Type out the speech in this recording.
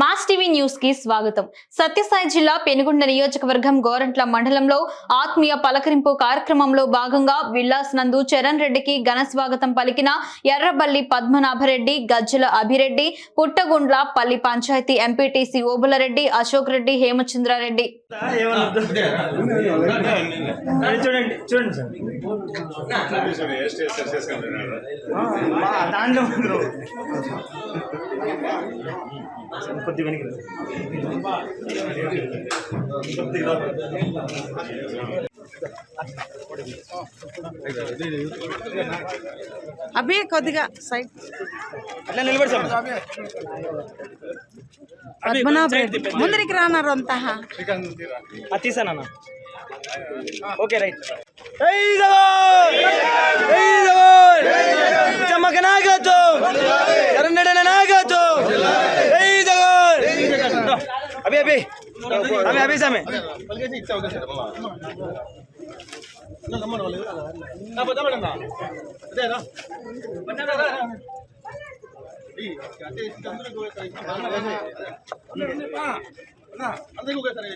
Mass TV న్యూస్కి స్వాగతం. సత్యసాయి జిల్లా పెనుగొండ నియోజకవర్గం గోరంట్ల మండలంలో ఆత్మీయ పలకరింపు కార్యక్రమంలో భాగంగా విల్లాస్ నందు చరణ్ రెడ్డికి ఘన స్వాగతం పలికిన ఎర్రబల్లి పద్మనాభరెడ్డి గజ్జల అభిరెడ్డి పుట్టగుండ్ల పల్లి పంచాయతీ ఎంపీటీసీ ఓబులరెడ్డి అశోక్ రెడ్డి హేమచంద్రారెడ్డి. చూడండి చూడండి సార్. దాంట్లో. కొద్ది. కొద్దిగా అభి కొద్దిగా సైడ్ అట్లా నిలబడి సార్ పద్మనాభ రెడ్డి ముందరికి రానారు అంతా తీసానన్న ఓకే రైట్ చమ్మక నాగత్వం కరుణడ నాగత్వం జై జవాన్ అభి అభి అభి అభి సామే